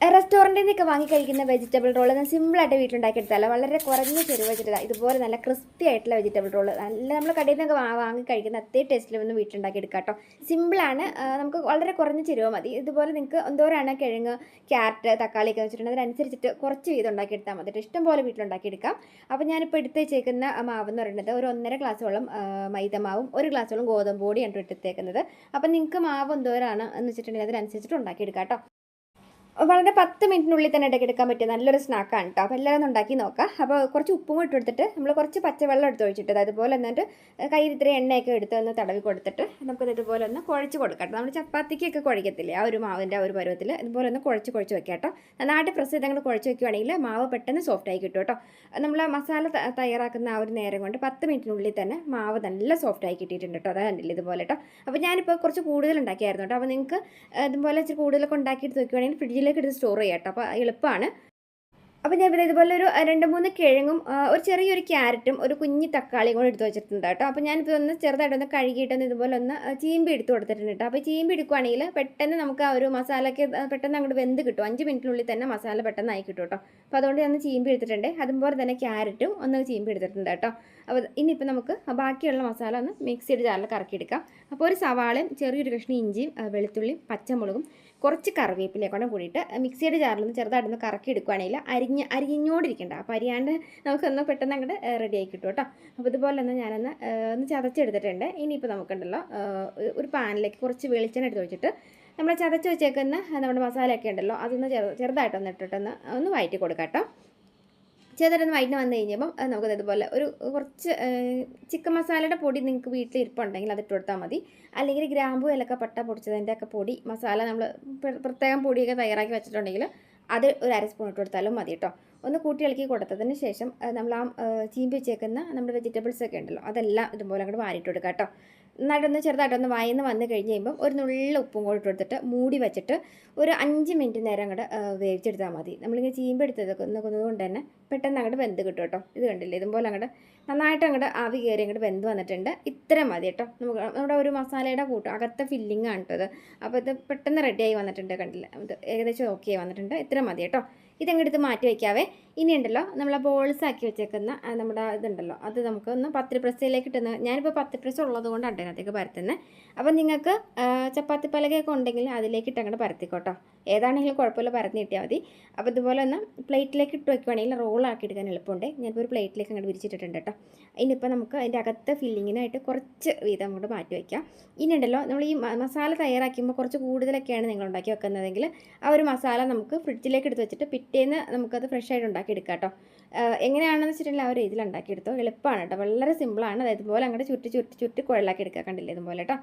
റെസ്റ്റോറന്റിൽ നിന്നൊക്കെ വാങ്ങി കഴിക്കുന്ന വെജിറ്റബിൾ റോൾ ഞാൻ സിമ്പിളായിട്ട് വീട്ടിലുണ്ടാക്കിയെടുത്താലോ വളരെ കുറഞ്ഞ ചെരുവ് വെച്ചിട്ട് ഇതുപോലെ നല്ല ക്രിസ്പി ആയിട്ടുള്ള വെജിറ്റബിൾ റോൾ നല്ല നമ്മൾ കടയിൽ നിന്നൊക്കെ വാങ്ങി കഴിക്കുന്ന അതേ ടേസ്റ്റിൽ ഒന്ന് വീട്ടിലുണ്ടാക്കി എടുക്കാം കേട്ടോ. സിമ്പിളാണ്. നമുക്ക് വളരെ കുറഞ്ഞ ചെരുവ് മതി. ഇതുപോലെ നിങ്ങൾക്ക് എന്തോരാണ് കിഴങ്ങ് ക്യാരറ്റ് തക്കാളി ഒക്കെ വെച്ചിട്ടുണ്ട് അതിനനുസരിച്ചിട്ട് കുറച്ച് വീതം ഉണ്ടാക്കിയെടുത്താൽ മതി ഇഷ്ടം പോലെ വീട്ടിലുണ്ടാക്കിയെടുക്കാം. അപ്പോൾ ഞാനിപ്പോൾ എടുത്ത് വെച്ചേക്കുന്ന മാവ് എന്ന് പറയുന്നത് ഒരു ഒന്നര ഗ്ലാസ്സോളം മൈദമാവും ഒരു ഗ്ലാസ്സോളം ഗോതമ്പ് പൊടിയാണ് എടുത്തേക്കുന്നത് അപ്പോൾ നിങ്ങൾക്ക് മാവ് എന്തോരാണ് എന്ന് വെച്ചിട്ടുണ്ടെങ്കിൽ അതിനനുസരിച്ചിട്ട് ഉണ്ടാക്കിയെടുക്കാം കേട്ടോ. വളരെ പത്ത് മിനിറ്റിനുള്ളിൽ തന്നെ ഇടയ്ക്ക് എടുക്കാൻ പറ്റിയ നല്ലൊരു സ്നാക്കാണ് കേട്ടോ അപ്പോൾ എല്ലാവരും ഉണ്ടാക്കി നോക്കാം. അപ്പോൾ കുറച്ച് ഉപ്പും ഇട്ട് കൊടുത്തിട്ട് നമ്മൾ കുറച്ച് പച്ചവെള്ളം എടുത്ത് ഒഴിച്ചിട്ട് അതുപോലെ എന്നിട്ട് കയ്യിൽ ഇത്ര എണ്ണയൊക്കെ എടുത്ത് ഒന്ന് തടവി കൊടുത്തിട്ട് നമുക്ക് ഇതുപോലെ ഒന്ന് കുഴച്ച് കൊടുക്കാം നമ്മൾ ചപ്പാത്തിക്കൊക്കെ കുഴക്കത്തില്ലേ ആ ഒരു മാവിന്റെ ആ ഒരു പരുവത്തിൽ ഇതുപോലെ ഒന്ന് കുഴച്ച് കുഴച്ച് വെക്കാം കേട്ടോ നന്നായിട്ട് പ്രസ് ചെയ്ത് കുഴച്ച് വെക്കുകയാണെങ്കിൽ മാവ് പെട്ടെന്ന് സോഫ്റ്റായി കിട്ടും കേട്ടോ നമ്മൾ മസാല തയ്യാറാക്കുന്ന ആ ഒരു നേരം കൊണ്ട് പത്ത് മിനിറ്റിനുള്ളിൽ തന്നെ മാവ് നല്ല സോഫ്റ്റായി കിട്ടിയിട്ടുണ്ട് കേട്ടോ അതാണ് ഇതുപോലെ കേട്ടോ അപ്പോൾ ഞാനിപ്പോൾ കുറച്ച് കൂടുതൽ ഉണ്ടാക്കിയായിരുന്നു കേട്ടോ അപ്പോൾ നിങ്ങൾക്ക് ഇതുപോലെ ഇച്ചിരി കൂടുതലൊക്കെ ഉണ്ടാക്കിയിട്ട് നോക്കുകയാണെങ്കിൽ വെക്കുകയാണെങ്കിൽ ഫ്രിഡ്ജിലേക്ക് എടുത്ത് സ്റ്റോർ ചെയ്യാം കേട്ടോ. അപ്പോൾ എളുപ്പമാണ്. അപ്പോൾ ഞാൻ ഇവിടെ ഇതുപോലെ ഒരു രണ്ട് മൂന്ന് കിഴങ്ങും ഒരു ചെറിയൊരു ക്യാരറ്റും ഒരു കുഞ്ഞു തക്കാളിയും കൂടെ എടുത്ത് വെച്ചിട്ടുണ്ട് കേട്ടോ. അപ്പോൾ ഞാനിപ്പോൾ ഒന്ന് ചെറുതായിട്ടൊന്ന് കഴുകിയിട്ടൊന്ന് ഇതുപോലെ ഒന്ന് ചീമ്പ് എടുത്ത് കൊടുത്തിട്ടുണ്ട് കേട്ടോ. അപ്പോൾ ചീമ്പി എടുക്കുവാണെങ്കിൽ പെട്ടെന്ന് നമുക്ക് ആ ഒരു മസാലയ്ക്ക് പെട്ടെന്ന് അങ്ങോട്ട് വെന്ത് കിട്ടും. അഞ്ച് മിനിറ്റിനുള്ളിൽ തന്നെ മസാല പെട്ടെന്ന് ആയി കിട്ടും കേട്ടോ. അപ്പോൾ അതുകൊണ്ട് ഞാൻ ചീമ്പ് ചീമ്പി എടുത്തിട്ടുണ്ട്. അതുപോലെ തന്നെ ക്യാരറ്റും ഒന്ന് ചീമ്പി എടുത്തിട്ടുണ്ട് കേട്ടോ. അപ്പോൾ ഇനിയിപ്പോൾ നമുക്ക് ബാക്കിയുള്ള മസാല ഒന്ന് മിക്സിയുടെ ജാറിൽ കറക്കിയെടുക്കാം. അപ്പോൾ ഒരു സവാളയും ചെറിയൊരു കഷ്ണം ഇഞ്ചിയും വെളുത്തുള്ളിയും പച്ചമുളകും കുറച്ച് കറിവേപ്പിലയും കൂടെ കൂടിയിട്ട് മിക്സിയുടെ ജാറിലൊന്ന് ചെറുതായിട്ടൊന്ന് കറക്കി എടുക്കുകയാണെങ്കിൽ അരിഞ്ഞ് അരിഞ്ഞോണ്ടിരിക്കണ്ട അപ്പോൾ അരിയാണ്ട് നമുക്കൊന്ന് പെട്ടെന്ന് അങ്ങോട്ട് റെഡി ആയി കിട്ടും. കേട്ടോ അപ്പോൾ ഇതുപോലെ തന്നെ ഞാനൊന്ന് ഒന്ന് ചതച്ചെടുത്തിട്ടുണ്ട്. ഇനിയിപ്പോൾ നമുക്കുണ്ടല്ലോ ഒരു പാനിലേക്ക് കുറച്ച് വെളിച്ചെണ്ണ എടുത്ത് വെച്ചിട്ട് നമ്മൾ ചതച്ച് വെച്ചേക്കുന്ന നമ്മുടെ മസാലയൊക്കെ ഉണ്ടല്ലോ അതൊന്ന് ചെറുതായിട്ടൊന്ന് ഇട്ടിട്ടൊന്ന് ഒന്ന് വയറ്റി കൊടുക്കാം കേട്ടോ. ചെറുതായിട്ടൊന്ന് വൈകിട്ട് വന്നു കഴിഞ്ഞപ്പം നമുക്ക് നമുക്കത് ഇതുപോലെ ഒരു കുറച്ച് ചിക്കൻ മസാലയുടെ പൊടി നിങ്ങൾക്ക് വീട്ടിൽ ഇരിപ്പുണ്ടെങ്കിൽ അത് ഇട്ട് കൊടുത്താൽ മതി. അല്ലെങ്കിൽ ഗ്രാമ്പു ഇലക്ക പട്ട പൊടിച്ചതിന്റെ ഒക്കെ പൊടി മസാല നമ്മൾ പ്രത്യേകം പൊടിയൊക്കെ തയ്യാറാക്കി വെച്ചിട്ടുണ്ടെങ്കിൽ അത് ഒരു അര സ്പൂൺ ഇട്ട് കൊടുത്താലും മതി കേട്ടോ. ഒന്ന് കൂട്ടി ഇളക്കി കൊടുത്തതിന് ശേഷം നമ്മൾ ആ ചീമ്പി വെച്ചേക്കുന്ന നമ്മുടെ വെജിറ്റബിൾസ് ഒക്കെ ഉണ്ടല്ലോ അതെല്ലാം ഇതുപോലെ അങ്ങോട്ട് വാരിയിട്ട് കൊടുക്കുക കേട്ടോ. നന്നായിട്ടൊന്ന് ചെറുതായിട്ടൊന്ന് വായന്ന് വന്ന് കഴിഞ്ഞ് കഴിയുമ്പം ഒരു നുള്ള ഉപ്പും കൂടി ഇട്ട് കൊടുത്തിട്ട് മൂടി വെച്ചിട്ട് ഒരു അഞ്ച് മിനിറ്റ് നേരം അങ്ങോട്ട് വേവിച്ചെടുത്താൽ മതി. നമ്മളിങ്ങനെ ചീമ്പ് എടുത്തതൊക്കെ കൊണ്ട് തന്നെ പെട്ടെന്ന് അങ്ങോട്ട് വെന്ത് കിട്ടും കേട്ടോ. ഇത് കണ്ടില്ലേ? ഇതുപോലെ അങ്ങോട്ട് നന്നായിട്ട് അങ്ങോട്ട് ആവി കയറി അങ്ങോട്ട് വെന്ത് വന്നിട്ടുണ്ട്. ഇത്രയും മതി കേട്ടോ. നമുക്ക് നമ്മുടെ ഒരു മസാലയുടെ കൂട്ടം അകത്തെ ഫില്ലിംഗ് ആണ് കേട്ടോ ഇത്. അപ്പോൾ ഇത് പെട്ടെന്ന് റെഡിയായി വന്നിട്ടുണ്ട് കണ്ടില്ല? ഇത് ഏകദേശം ഓക്കെ ആയി വന്നിട്ടുണ്ട്. ഇത്രയും മതി കേട്ടോ. ഇതങ്ങെടുത്ത് മാറ്റി വയ്ക്കാവേ ഇനി ഉണ്ടല്ലോ നമ്മൾ ബോൾസ് ആക്കി വെച്ചേക്കുന്ന നമ്മുടെ ഇതുണ്ടല്ലോ അത് നമുക്ക് ഒന്ന് പത്തിരി പ്രസ്സിലേക്ക് ഇട്ടുന്ന ഞാനിപ്പോൾ പത്തിരി പ്രസ് ഉള്ളത് കൊണ്ടാണ് അതിനകത്തേക്ക് പരത്തുന്നത് അപ്പോൾ നിങ്ങൾക്ക് ചപ്പാത്തി പലകയൊക്കെ ഉണ്ടെങ്കിൽ അതിലേക്ക് ഇട്ട് അങ്ങോട്ട് പരത്തിക്കോട്ടോ. ഏതാണെങ്കിലും കുഴപ്പമില്ല പരത്തി കിട്ടിയാൽ മതി. അപ്പോൾ ഇതുപോലെ ഒന്ന് പ്ലേറ്റിലേക്ക് ഇട്ട് വയ്ക്കുവാണെങ്കിൽ റോളാക്കി എടുക്കാൻ എളുപ്പമുണ്ട്. ഞാനിപ്പോൾ ഒരു പ്ലേറ്റിലേക്ക് അങ്ങോട്ട് വിരിച്ചിട്ടിട്ടുണ്ട് കേട്ടോ. ഇനിയിപ്പോൾ നമുക്ക് അതിന്റെ അകത്തെ ഫില്ലിങ്ങിനായിട്ട് കുറച്ച് വീതം അങ്ങോട്ട് മാറ്റി വയ്ക്കാം ഇനി ഉണ്ടല്ലോ നമ്മൾ ഈ മസാല തയ്യാറാക്കുമ്പോൾ കുറച്ച് കൂടുതലൊക്കെയാണ് നിങ്ങൾ ഉണ്ടാക്കി വെക്കുന്നതെങ്കിൽ ആ ഒരു മസാല നമുക്ക് ഫ്രിഡ്ജിലേക്ക് എടുത്ത് വെച്ചിട്ട് പിറ്റേന്ന് നമുക്കത് ഫ്രഷ് ആയിട്ട് ഉണ്ടാക്കി എടുക്കാം കേട്ടോ എങ്ങനെയാണെന്ന് വെച്ചിട്ടുണ്ടെങ്കിൽ ആ ഒരു രീതിയിൽ ഉണ്ടാക്കിയെടുത്തോ. എളുപ്പമാണ് കേട്ടോ. വളരെ സിമ്പിളാണ് അതായത് ഇതുപോലെ അങ്ങോട്ട് ചുറ്റി ചുറ്റി ചുറ്റി കുഴലാക്കി എടുക്കുക കണ്ടില്ലേ ഇതുപോലെ കേട്ടോ.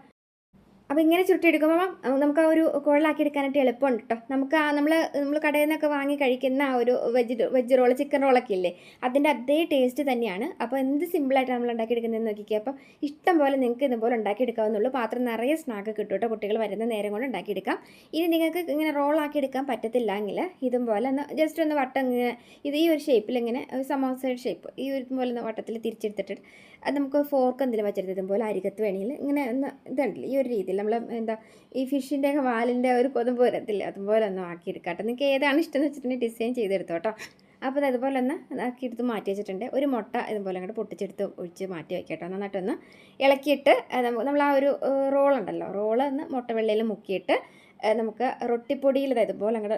അപ്പോൾ ഇങ്ങനെ ചുരുട്ടിയെടുക്കുമ്പോൾ നമുക്ക് ആ ഒരു കുഴലാക്കി എടുക്കാനായിട്ട് എളുപ്പമുണ്ട് കേട്ടോ നമുക്ക് ആ നമ്മൾ നമ്മൾ കടയിൽ നിന്നൊക്കെ വാങ്ങി കഴിക്കുന്ന ആ ഒരു വെജ് വെജ് റോൾ ചിക്കൻ റോളൊക്കെ ഇല്ലേ അതിന്റെ അതേ ടേസ്റ്റ് തന്നെയാണ്. അപ്പോൾ എന്ത് സിമ്പിളായിട്ട് നമ്മൾ ഉണ്ടാക്കിയെടുക്കുന്നതെന്ന് നോക്കിക്കുക അപ്പോൾ ഇഷ്ടം പോലെ നിങ്ങൾക്ക് ഇതുപോലെ ഉണ്ടാക്കിയെടുക്കാവുന്നുള്ളൂ പാത്രം നിറയെ സ്നാക്ക് കിട്ടും കേട്ടോ കുട്ടികൾ വരുന്ന നേരം കൊണ്ട് ഉണ്ടാക്കിയെടുക്കാം. ഇനി നിങ്ങൾക്ക് ഇങ്ങനെ റോളാക്കി എടുക്കാൻ പറ്റത്തില്ല എങ്കിൽ ഇതുപോലെ ഒന്ന് ജസ്റ്റ് ഒന്ന് വട്ടം ഇങ്ങനെ ഇത് ഈ ഒരു ഷേപ്പിൽ ഇങ്ങനെ സമോസയുടെ ഷേപ്പ് ഈ ഒരു പോലെ ഒന്ന് വട്ടത്തിൽ തിരിച്ചെടുത്തിട്ട് അത് നമുക്ക് ഫോർക്ക് എന്തെങ്കിലും വെച്ചെടുത്ത് പോലെ അരികത്ത് വേണമെങ്കിൽ ഇങ്ങനെ ഒന്ന് ഇതുണ്ടല്ലോ ഈ ഒരു രീതിയിൽ നമ്മൾ എന്താ ഈ ഫിഷിന്റെ ഒക്കെ വാലിന്റെ ഒരു കൊതുമ്പ് വരത്തില്ല അതുപോലെ ഒന്ന് ആക്കിയെടുക്കാം കേട്ടോ നിങ്ങൾക്ക് ഏതാണ് ഇഷ്ടം എന്ന് വെച്ചിട്ടുണ്ടെങ്കിൽ ഡിസൈൻ ചെയ്തെടുത്തോ കേട്ടോ അപ്പോൾ അത് അതുപോലെ ഒന്ന് ആക്കിയെടുത്ത് മാറ്റി വെച്ചിട്ടുണ്ട്. ഒരു മുട്ട ഇതുപോലെ അങ്ങോട്ട് പൊട്ടിച്ചെടുത്ത് ഒഴിച്ച് മാറ്റി വയ്ക്കാം കേട്ടോ നന്നായിട്ടൊന്ന് ഇളക്കിയിട്ട് നമ്മൾ ആ ഒരു റോളുണ്ടല്ലോ. റോൾ ഒന്ന് മുട്ട വെള്ളയിൽ മുക്കിയിട്ട് നമുക്ക് റൊട്ടിപ്പൊടിയിൽ അതായത് ഇതുപോലെ അങ്ങോട്ട്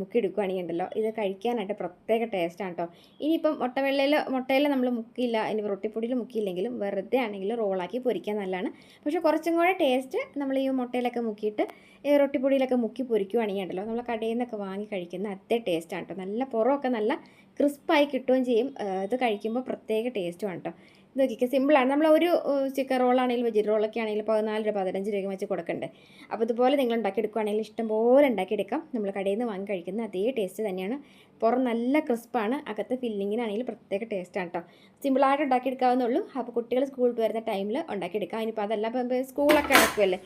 മുക്കിയെടുക്കുകയാണെങ്കിൽ ഉണ്ടല്ലോ ഇത് കഴിക്കാനായിട്ട് പ്രത്യേക ടേസ്റ്റാണ് കേട്ടോ ഇനിയിപ്പം മുട്ടവെള്ളയിൽ മുട്ടയിൽ നമ്മൾ മുക്കിയില്ല ഇനി റൊട്ടിപ്പൊടിയിൽ മുക്കിയില്ലെങ്കിലും വെറുതെ ആണെങ്കിലും റോളാക്കി പൊരിക്കാൻ നല്ലതാണ്. പക്ഷേ കുറച്ചും കൂടെ ടേസ്റ്റ് നമ്മൾ ഈ മുട്ടയിലൊക്കെ മുക്കിയിട്ട് റൊട്ടിപ്പൊടിയിലൊക്കെ മുക്കി പൊരിക്കുകയാണെങ്കിൽ ഉണ്ടല്ലോ നമ്മൾ കടയിൽ നിന്നൊക്കെ വാങ്ങി കഴിക്കുന്ന അതേ ടേസ്റ്റാണ് കേട്ടോ നല്ല പുറമൊക്കെ നല്ല ക്രിസ്പായി കിട്ടുകയും ചെയ്യും. ഇത് കഴിക്കുമ്പോൾ പ്രത്യേക ടേസ്റ്റുമാണ് കേട്ടോ ഇത് നോക്കിക്കുക സിമ്പിളാണ് നമ്മൾ ഒരു ചിക്കൻ റോളാണെങ്കിലും വെജ് റോളൊക്കെ ആണെങ്കിലും പതിനാല് രൂപ പതിനഞ്ച് രൂപ വെച്ച് കൊടുക്കണ്ടേ? അപ്പോൾ ഇതുപോലെ നിങ്ങൾ ഉണ്ടാക്കിയെടുക്കുകയാണെങ്കിൽ ഇഷ്ടംപോലെ ഉണ്ടാക്കിയെടുക്കാം. നമ്മൾ കടയിൽ നിന്ന് വാങ്ങി കഴിക്കുന്ന അതേ ടേസ്റ്റ് തന്നെയാണ്. പുറം നല്ല ക്രിസ്പാണ് അകത്ത് ഫില്ലിങ്ങിനാണെങ്കിൽ പ്രത്യേക ടേസ്റ്റാണ് കേട്ടോ സിമ്പിളായിട്ട് ഉണ്ടാക്കിയെടുക്കാവുന്നുള്ളൂ അപ്പോൾ കുട്ടികൾ സ്കൂളിൽ വരുന്ന ടൈമിൽ ഉണ്ടാക്കിയെടുക്കാം. ഇനിയിപ്പോൾ അതല്ല സ്കൂളൊക്കെ അടക്കുമല്ലേ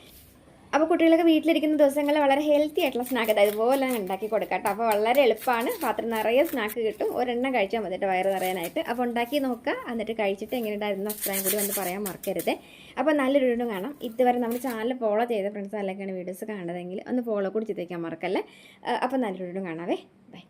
അപ്പോൾ കുട്ടികളൊക്കെ വീട്ടിലിരിക്കുന്ന ദിവസങ്ങളിൽ വളരെ ഹെൽത്തി ആയിട്ടുള്ള സ്നാക്ക് അത് ഇതുപോലെ ഉണ്ടാക്കി കൊടുക്കാം കേട്ടോ. അപ്പോൾ വളരെ എളുപ്പമാണ് പാത്രം നിറയെ സ്നാക്ക് കിട്ടും. ഒരെണ്ണം കഴിച്ചാൽ മതിട്ട് വയറ് നിറയാനായിട്ട്. അപ്പോൾ ഉണ്ടാക്കി നോക്കുക. എന്നിട്ട് കഴിച്ചിട്ട് എങ്ങനെ ഉണ്ടായിരുന്ന അഭിപ്രായം കൂടി വന്ന് പറയാൻ മറക്കരുത്. അപ്പോൾ നല്ലൊരു വീണ്ടും കാണാം. ഇതുവരെ നമ്മുടെ ചാനൽ ഫോളോ ചെയ്ത ഫ്രണ്ട്സ് അല്ലെങ്കിൽ വീഡിയോസ് കാണുന്നതെങ്കിൽ ഒന്ന് ഫോളോ കൂടി ചെയ്തേക്കാൻ മറക്കല്ലേ? അപ്പോൾ നല്ലൊരു വീണ്ടും കാണാവേ. ബൈ